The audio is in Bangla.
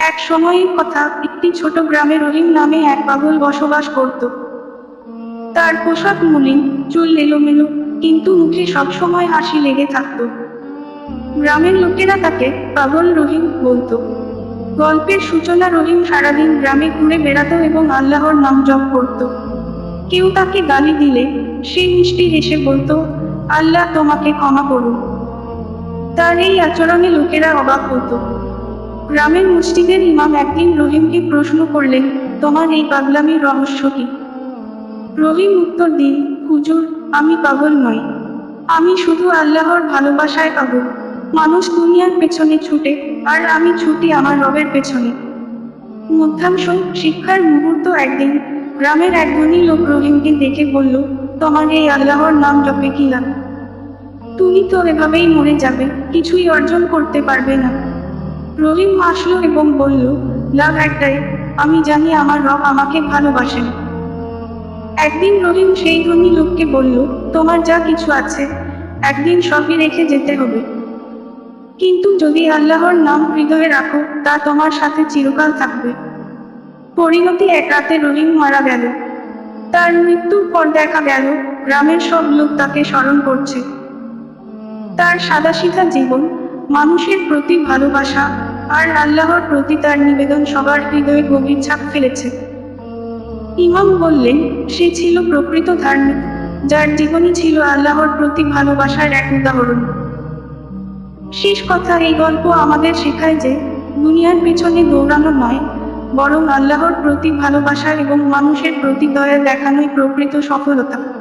এক সময়ের কথা একটি ছোট গ্রামে রহিম নামে এক পাগল বসবাস করত। তার পোশাক মলিন চুল এলোমেলো, কিন্তু মুখে সবসময় হাসি লেগে থাকত। গ্রামের লোকেরা তাকে পাগল রহিম বলতো। গল্পের সূচনা রহিম সারাদিন গ্রামে ঘুরে বেড়াতো এবং আল্লাহর নাম জপ করত। কেউ তাকে গালি দিলে সে মিষ্টি হেসে বলতো, আল্লাহ তোমাকে ক্ষমা করুন। তার এই আচরণে লোকেরা অবাক হতো। গ্রামের মসজিদের ইমাম একদিন রহিমকে প্রশ্ন করলেন, তোমার এই পাগলামির রহস্য কি? রহিম উত্তর দিন, হুজুর, আমি পাগল নই। আমি শুধু আল্লাহর ভালোবাসায় পাগল। মানুষ দুনিয়ার পেছনে ছুটে, আর আমি ছুটি আমার রবের পেছনে। মধ্যাংশ শিক্ষার মুহূর্ত একদিন গ্রামের এক ধনী লোক রহিমকে দেখে বলল, তোমার এই আল্লাহর নাম জপে কি লাভ? তুমি তো এভাবেই মরে যাবে, কিছুই অর্জন করতে পারবে না। রহিম হাসলো এবং বলল, লাভ একটাই, আমি জানি আমার রব আমাকে ভালোবাসেন। একদিন রহিম সেই ধনী লোককে বলল, তোমার যা কিছু আছে, একদিন সবই রেখে যেতে হবে। কিন্তু যদি আল্লাহর নাম হৃদয়ে রাখো, তা তোমার সাথে চিরকাল থাকবে। পরিণতি এক রাতে রহিম মারা গেল। তার মৃত্যুর পর দেখা গেল, গ্রামের সব লোক তাকে স্মরণ করছে। তার সাদাসিধা জীবন, মানুষের প্রতি ভালোবাসা আর আল্লাহর প্রতি তার নিবেদন সবার হৃদয়ে গভীর ছাপ ফেলেছে। ইমাম বললেন, সে ছিল প্রকৃত ধার্মিক, যার জীবনই ছিল আল্লাহর প্রতি ভালোবাসার এক উদাহরণ। শেষ কথা এই গল্প আমাদের শেখায় যে, দুনিয়ার পেছনে দৌড়ানো নয়, বরং আল্লাহর প্রতি ভালোবাসা এবং মানুষের প্রতি দয়া দেখানোই প্রকৃত সফলতা।